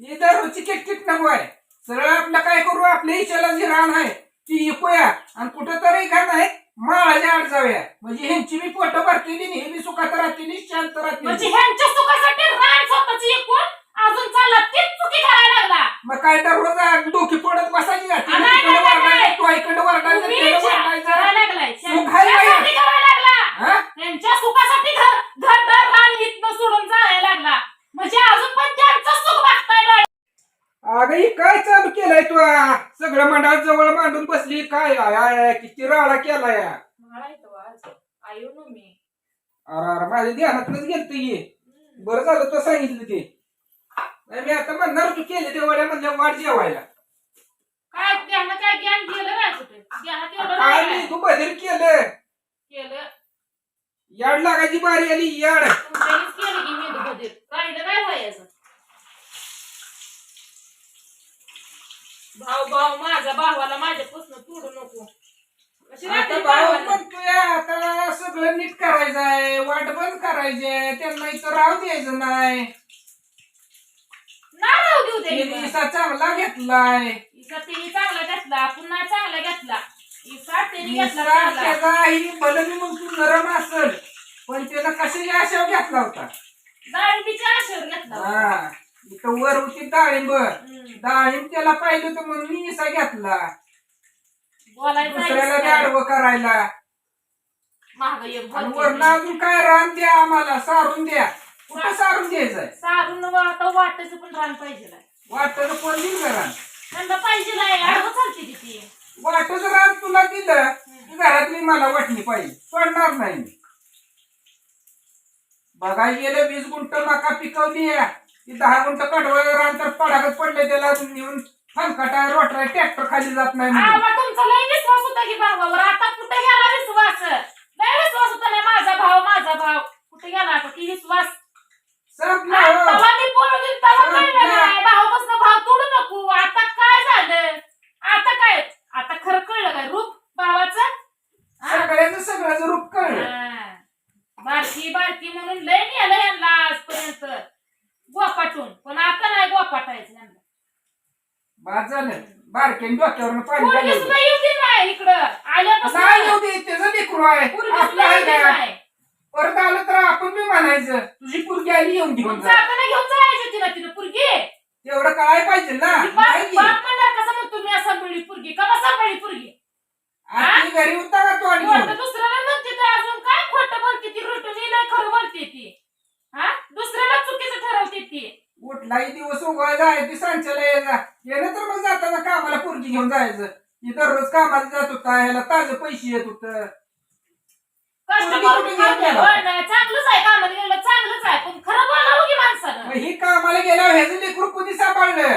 ही दररोजची किटकिट नको आहे सरळ आपलं काय करू? आपल्या इच्छाला जी रान आहे ती इकूया. आणि कुठं तरी का नाही माळाच्या आड जाऊया म्हणजे ह्यांची मी पोट भरतील हे मी सुखात राहतील शांत म्हणजे राहतील ह्यांच्या सुखासाठी रान स्वतःच एकूण अजून चालला तीच चुकी करायला लागला. मग काय तर रोज डोकी पडत बसायची का आ, नाही, नाही, नाही, नाही. तू ऐकडं वरडायचं तुम्ही त्याला विचार वरडायचं करायला लागलाय. सुख आहे बाई. त्यांच्यासाठी करायला लागला. हा? त्यांच्या सुखासाठी घर घरदार रान इथनं सोडून जायला लागला. म्हणजे अजून पण अगं ही काय चालू केलंय तू? आ? सगळं मंडळ जवळ मांडून बसली. काय आय, आय, आय, किती राडा केलाय? आ. आयो मी अरे अरे माझ्या ध्यानातूनच गेलत ये बरं झालं तो सांगितलं ते. नाही मी आता म्हणणार तू केले ते वड्या म्हणल्या वाट जेवायला. काय त्यांना काय ज्ञान दिलं काय कुठे ज्ञानात एवढं काय नाही मी तू बदल केलं. केलं. याड लागायची बारी आली याड. तुमच्यानीच केलं की बदल राहिलं काय व्हायचं भाऊ भाऊ माझ्या भावाला माझ्यापासून तोडू नको. कशी आता राहते भाऊ भावाला? म्हणतोय आता सगळं नीट करायचंय वाट बंद करायचंय त्यांना इथं राहू द्यायचं नाही. नाही राहू देऊ दे चांगला घेतलाय. इसा तिने चांगला घेतला पुन्हा चांगला घेतला. इसा तिने घेतला चांगला. ही भलं मी म्हणतो नरम असल. पण त्यानं कशाची आशा घेतला होता? डाळिंबीच्या आशेवर घेतला हा. इथं वर होती डाळिंब. डाळिंब त्याला पाहिलं तर म्हणून मी इसा घेतला. बोलायचं दुसऱ्याला आहे गाडवं करायला. महाग एक आणि अजून काय रान द्या आम्हाला सारून द्या. कुठं सारून द्यायचंय सारून आता वाटायचं पण रान पाहिजे वाटत कोण दिलं रान? त्यांना पाहिजे आडवं चालते तिथे वाटत रान तुला दिलं की घरातली मला वाटणी पाहिजे. सोडणार नाही मी. बघायला गेलं वीस गुंट मका पिकवली ती दहा गुंट कडवळ रान तर पडाकच पडले त्याला नेऊन फनकाटा रोटरा ट्रॅक्टर खाली जात नाही म्हणून. आवा तुमचा लय विश्वास होता की भावावर. आता कुठे गेला विश्वास? लय विश्वास होता नाही माझा भाव माझा भाव. कुठे गेला? आता की विश्वास संपला हो. मी बोलून दिलं. कळलं नाही. भावापासून भाव तोडू नको. आता काय झालं? आता काय? आता खरं कळलं काय रूप भावाचं हा? सगळ्याचं सगळ्याचं रूप कळलं हा. बारकी बारकी म्हणून लय नेलं यांना आजपर्यंत गोपाटून पण आता नाही गोपाटायचं यांना बाद झालं बारकेन डोक्यावरनं पाणी. सुद्धा येऊ दे नाही इकडं. नाही आल्यापासून येऊ दे त्याचं लेकरू आहे आपलं आहे येऊ का परत आलं तर आपण बी म्हणायचं तुझी पुरगी आली येऊन घेऊन जा जाताना घेऊन जायची तिला तिला पुरगी? तेवढं कळायला पाहिजे ना. ती बाप नाही. की? बाप म्हणणार कसं म्हणतो मी सांभाळली पुरगी? का सांभाळली पुरगी? आपली घरी होता का तो आणि म्हणते तर अजून काय खोटं बोलते ती रुटून नाही खरं बोलते ती हा दुसऱ्याला चुकीचं ठरवते ती कुठलाही दिवस उगवायचा आहे ती सांच्याला यायचा येणं तर मग जाताना कामाला पुरगी घेऊन जायचं. ती दररोज कामाला जात होता ह्याला ताजं पैसे येत होत. कष्ट पोरगी करून कुठे खाते. गेली? होय ना, चांगलंच आहे कामाला गेलं चांगलंच आहे पण खरं बोलावं की माणसानं? मग ही कामाला गेल्यावर ह्याचं लेकरू कोणी सांभाळलं?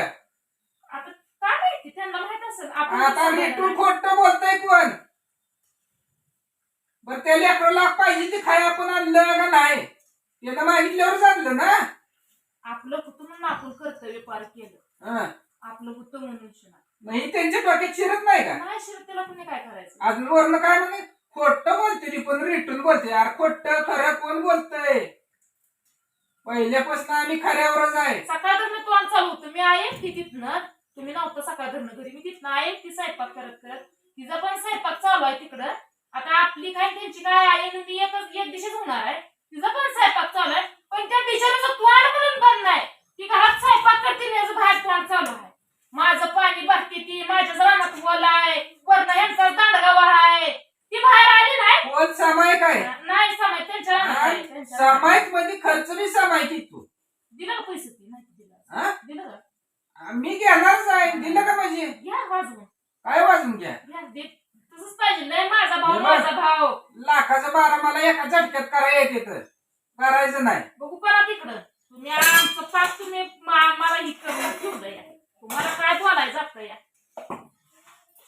आता काय माहिती त्यांना माहीत असेल आपण आता कसं रेटून बोलणार? खोट बोलतय कोण? बर त्या लेकराला पाहिजे ते खाय आपण आणलं का नाही? त्यानं मागितल्यावरच आणलं ना आपलं होतं म्हणून आपण कर्तव्य पार केलं. हं. आपलं होतं म्हणून शिना मग ही त्यांच्या डोक्यात शिरत नाही का? नाही शिरत त्याला कोणी काय करायचं? अजून वरनं काय म्हणे? खोट बोलते ती पण रिटून बोलते. यार खोट खरं कोण बोलतय? पहिल्यापासून आम्ही खऱ्यावरच आहे. सकाळ धरणं तोंड चालू होतं. मी आहे ती तिथनं. तुम्ही नव्हतं सकाळ धरणं घरी. मी तिथनं आहे ती स्वयंपाक करत करत. तिचा पण स्वयंपाक चालू आहे तिकडं. आता आपली काय त्यांची काय आहे आणि मी एकच एक दिशेच होणार आहे तिचा पण स्वयंपाक चालू आहे पण त्या बिचाराचं तोंड म्हणून बंद नाही ती घरात स्वयंपाक करते आणि याचं बाहेर तोंड चालू आहे माझं पाणी भरते ती माझ्या रानात बोल आहे वरण यांचा दांडगावा आहे ती बाहेर आली नाही कोण सामायिक आहे नाही समय त्यांच्या रानात आहे, त्यांच्या रानात. सामायिकमध्ये खर्च बी सामायिक आहे तू दिलं का पैसे ती नाही दिलं हा? दिलं का मी घेणारच आहे दिलं का म्हणजे घ्या वाजवून काय वाजून घ्या घ्या दे तसंच पाहिजे लय माझा भाव. लाखाचं बारा मला एका झटक्यात करायला येते तर. करायचं नाही. बघू करा तिकडं. तुम्ही आमचं पाच तुम्ही मा- मला ही करून ठेवलं या तुम्हाला काय बोलायचं जात या.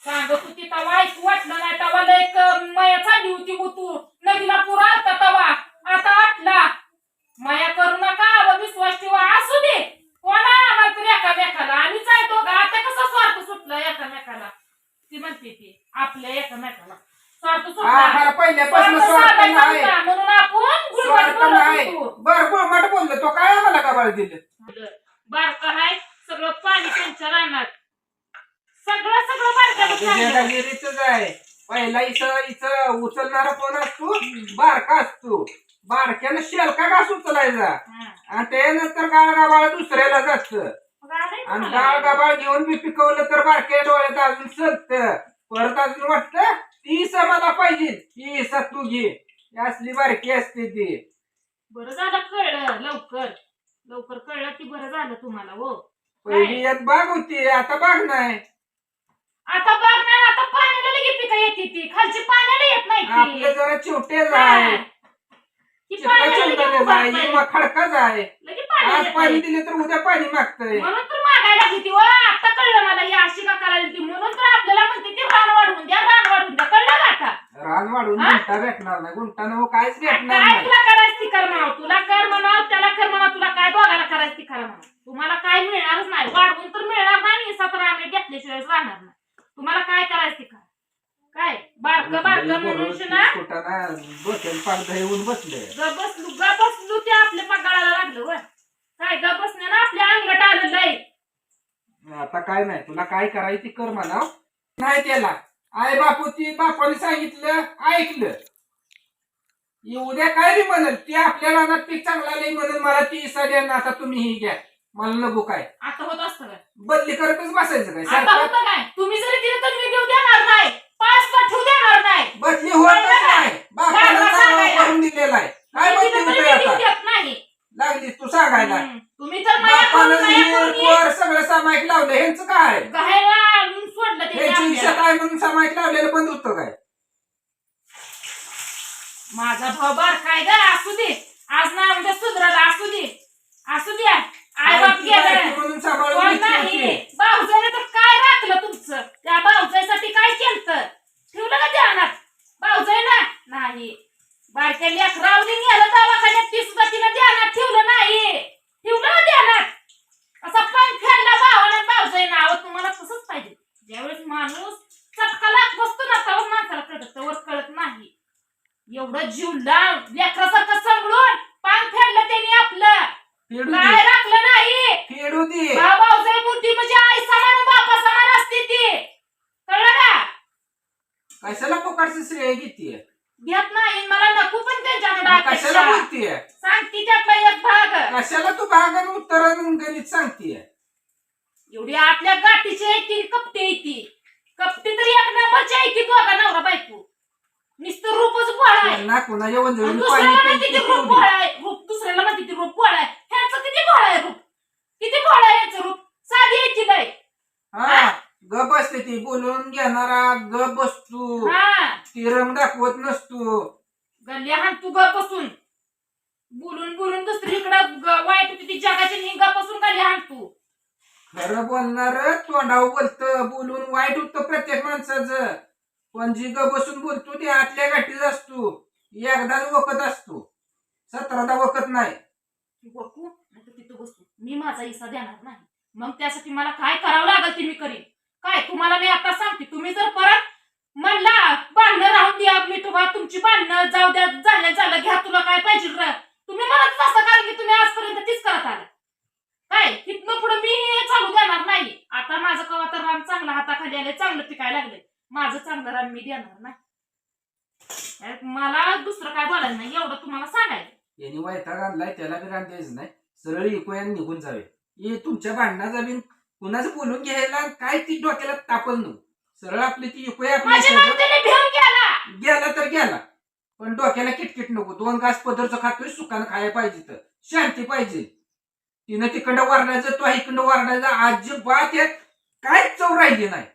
सांगत होती तवा ऐकू वाटलं नाही. तवा लय क- माया चालली होती तू नदीला पूर आलता तवा आम्हाला पहिल्यापासून स्वार्थ नाही. म्हणून आपण स्वार्थ नाही. बर गोमट बोललो. तो काय आम्हाला गबाळ दिलं? बारका हाय सगळं पाणी त्यांच्या रानात. सगळं सगळं आहे. पहिला इथं इथं उचलणारा कोण असतो? बारका असतो. बारक्यानं शेलका घास उचलायचा. आणि त्यानंतर गाळ गाबाळ दुसऱ्याला जात आणि गाळ गाबाळ घेऊन मी पिकवलं तर बारक्या डोळ्यात अजून चलत परत अजून वाटतं? ती हिस्सा मला पाहिजे. ही हिस्सा तू घे. ही असली बारकी असते ती. बरं झालं कळलं. लवकर. लवकर कळलं की बरं झालं तुम्हाला हो. पहिली यात बाग होती आता बाग नाही. आता बघ ना आता पाण्याला लगे पिकं येते ती. खालची पाण्याला येत नाही आपलं ती जरा चिवटेच हा. आहे ती पाण्याला चिवटेच. ही खडकाच आहे पाण्याला आज येत पाणी नाही. दिले तर उद्या पाणी मागतंय. म्हणून तर मागायला किती व आता कळलं मला ही अशी का करायला ती. म्हणून तर आपल्याला म्हणते ती रान वाढवून द्या रान वाढवून द्या कळलं का आता हा? गुंटा भेटणार नाही. गुंटानं काहीच भेटणार काय नाही. तुला करायचं ती कर म्हणाव? तुला कर म्हणाव त्याला कर म्हणाव तुला काय दोघाला करायचं ती करा म्हणाव? तुम्हाला काय मिळणारच नाही. वाढवून तर मिळणार नाही हिस्सा तर आम्ही घेतल्याशिवाय राहणार नाही. तुम्हाला काय करायचं ती करा? काय? बारक बारक म्हणून ना कुटाना डोक्याला पागदा येऊन बसले. ग बसलू ग बसलू ते आपल्या पगाराला लागलं व काय ग बसणे ना आपल्या अंगलट आलं लय आता काय नाही तुला काय करायचं कर म्हणाव? नाही त्याला. आई बापू ती बापाने सांगितलं ऐकलं. उद्या काय बी म्हणल ती आपल्या रानात पीक चांगला नाही म्हणून मला ती इसा द्या ना आता तुम्ही ही घ्या. मला नको काय. आता होत असतं काय? बदली करतच बसायचं काय आता सरकार होतं काय? तुम्ही जरी दिलं तर मी देऊ देणार नाही. पाच का ठेवू देणार नाही. बदली होतच नाही. बापाला सांगायला. करून दिलेला आहे. काय मी बदली दिलं तरी होतंय मी देऊ आता? देत नाही. लागली तू सांगायला. हम्म. तुम्ही तर माया बापानं करून माया करून विहीर, वर सगळं सामायिक लावलं ह्यांचं काय? गहायला आणून सोडलं ते ह्याची आपल्याला. इच्छा सामायिक लावलेलं बंद होतं काय? माझा भाऊ बार काय ग असू दे. आज ना उद्या सुधराला असू दे. असू द्या आई बाप ती बारकी गेलं म्हणून सांभाळून कोण घेतली नाही होती. भाऊजाने तर काय राखलं तुमचं त्या भाऊजाईसाठी काय केलं ठेवलं का ध्यानात भाऊजाई ना नाही बारक्या लेकरावली नेलं दवाखान्यात ती सुद्धा तिनं ध्यानात ठेवलं नाही ठेवलं ना ध्यानात असा पण फेडला भावानं भाऊजाई नाव तुम्हाला तसंच पाहिजे ज्यावेळेस माणूस चटका लाग बसतो ना तेव्हा माणसाला कळत तेव्हा कळत नाही एवढं जीव लाव लेकरासारखं सांभाळून पान फेडलं त्यांनी आपलं. फेडू काय दे राखलं नाही? फेडू दे. भाऊजाई बुद्धी म्हणजे आई समान बापा समान असते ती. कळलं का? कशाला पोकाडचं श्रेय घेतीये? घेत नाही. मला नको पण त्यांच्याकडे कशाला अपेक्षा. बोलतीये? सांगते त्यातला एक भाग. कशाला तू भागान उत्तर गणित सांगतीये? एवढी आपल्या गाठीची आहे ती कपटी आहे ती. कपटी तरी एक नंबरची आहे ती दोघा नवरा बायको. आहे त्यांना कुणाच्या आणि दुसऱ्याला पाणी प्यायची रूप ठेवली. आहे रूप. दुसऱ्याला म्हणते ती रूप गोळा आहे. ह्यांचं किती गोळा आहे रूप? किती गोळा आहे ह्यांचं रूप? साधी ती लय हा ग बसते ती बोलून घेणारा ग बसतो. हा. ती रंग दाखवत नसतो. गल्ली हाण तू गप बसून. बोलून बोलून दुसरीकडं ग- वाईट होती ती जगाची निगा बसून गल्ली हाण तू. खरं बोलणार तोंडावर बोलत बोलून वाईट होतं प्रत्येक माणसाचं. पण जी ग बसून बोलतो ते आतल्या गाठीच असतो. एकदाच वकत असतो. सतरादा वकत नाही. बघू नाही तिथं बसू. मी माझा हिस्सा देणार नाही. मग त्यासाठी मला काय करावं लागेल ते मी करीन? काय तुम्हाला मी आता सांगते तुम्ही जर परत म्हणला भांडणं राहून द्या मी तुम्हाला तुमची भांडणं जाऊ द्या झालं झालं घ्या तुला काय पाहिजे तुम्ही मला असं कारण की तुम्ही आजपर्यंत तीच करत आला काय तिथनं पुढे मी हे चालू देणार नाही. आता माझं कवा तर रान चांगलं हाताखाली आले चांगलं पिकायला लागले माझं चांगलं रान मी देणार नाही. त्यात मला दुसरं काय बोलायचं नाही एवढं तुम्हाला सांगायचं. यांनी वैताग आणलाय त्याला बी रान द्यायचं नाही. सरळ इकोयान निघून जावे. हे तुमच्या भांडणाचा बिन कुणाचं बोलून घ्यायला काय ती डोक्याला तापल नव्हतं. सरळ आपली ती इकोया आपल्या माझ्या सोबत माणसाने भिवून गेला. गेला तर गेला. पण डोक्याला किटकिट नको. दोन घास पदरचं खातोय सुखानं खायला पाहिजे तर. शांती पाहिजे. तिनं तिकडं वारडायचं तो इकडं वारडायचं अजिबात यात काय चव राहिली नाही.